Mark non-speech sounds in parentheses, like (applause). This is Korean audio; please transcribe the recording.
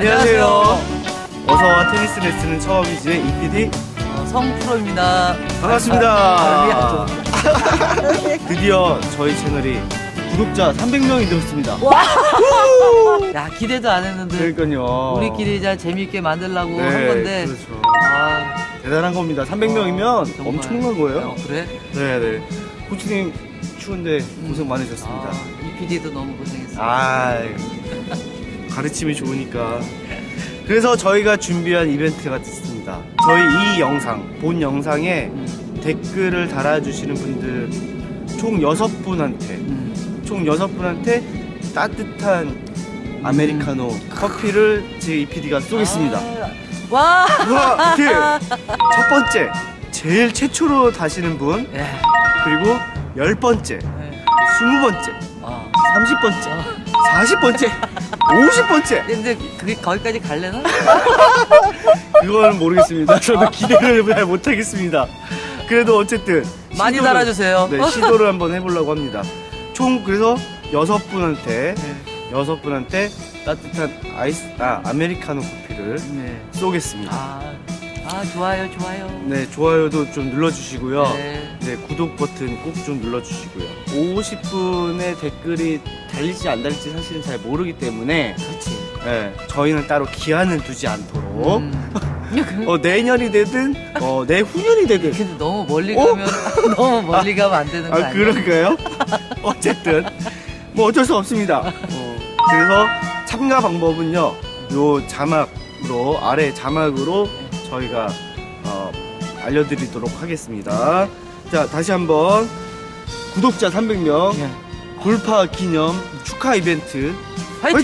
안녕하세요. 어서와 테니스 레슨은 처음이지 이PD 어, 성프로입니다. 반갑습니다. (laughs) 드디어 저희 채널이 구독자 300명이 되었습니다. 야 기대도 안 했는데 그러니까요. 우리끼리 잘 재미있게 만들려고 네, 한 건데. 그렇죠. 아, 대단한 겁니다. 300명이면 정말. 엄청난 거예요. 어, 그래? 네네. 코치님 추운데 고생 많으셨습니다. 아, 이 PD도 너무 고생했어. 아, 가르침이 좋으니까. 그래서 저희가 준비한 이벤트가 있습니다. 저희 이 영상, 본 영상에 음, 댓글을 달아주시는 분들 총 6분한테, 음. 총 6분한테 따뜻한 아메리카노 커피를 제 EPD가 쏘겠습니다. 아, 와. 우와, 이렇게 (laughs) 첫 번째, 제일 최초로 다시는 분, 예. 그리고 열 번째, 예. 스무 번째, 아. 삼십 번째, 어. 사십 번째, 오십 번째. 근데 그게 거기까지 갈래나? 그거는 모르겠습니다. 저도 기대를 잘 못하겠습니다. 그래도 어쨌든 많이 시도를- 달아주세요. 네, 시도를 한번 해보려고 합니다. 총 그래서 여섯 분한테 네. 여섯 분한테 따뜻한 아이스 아 아메리카노 커피를 네. 쏘겠습니다. 아, 아 좋아요, 좋아요. 네 좋아요도 좀 눌러주시고요. 네. 네, 구독 버튼 꼭 좀 눌러주시고요. 50분의 댓글이 달릴지 안 달릴지 사실은 잘 모르기 때문에 그렇지. 네, 저희는 따로 기한은 두지 않도록 음. 어, 내년이 되든 어, 내후년이 되든 근데 너무 멀리 어? 가면 (laughs) 너무 멀리 가면 안 되는 거 아 아니야? 그런가요? 어쨌든 뭐 어쩔 수 없습니다. 어, 그래서 참가 방법은요. 요 자막으로 아래 자막으로 저희가 어, 알려드리도록 하겠습니다. 자 다시 한번 구독자 300명 예. 돌파 기념 축하 이벤트! 화이팅!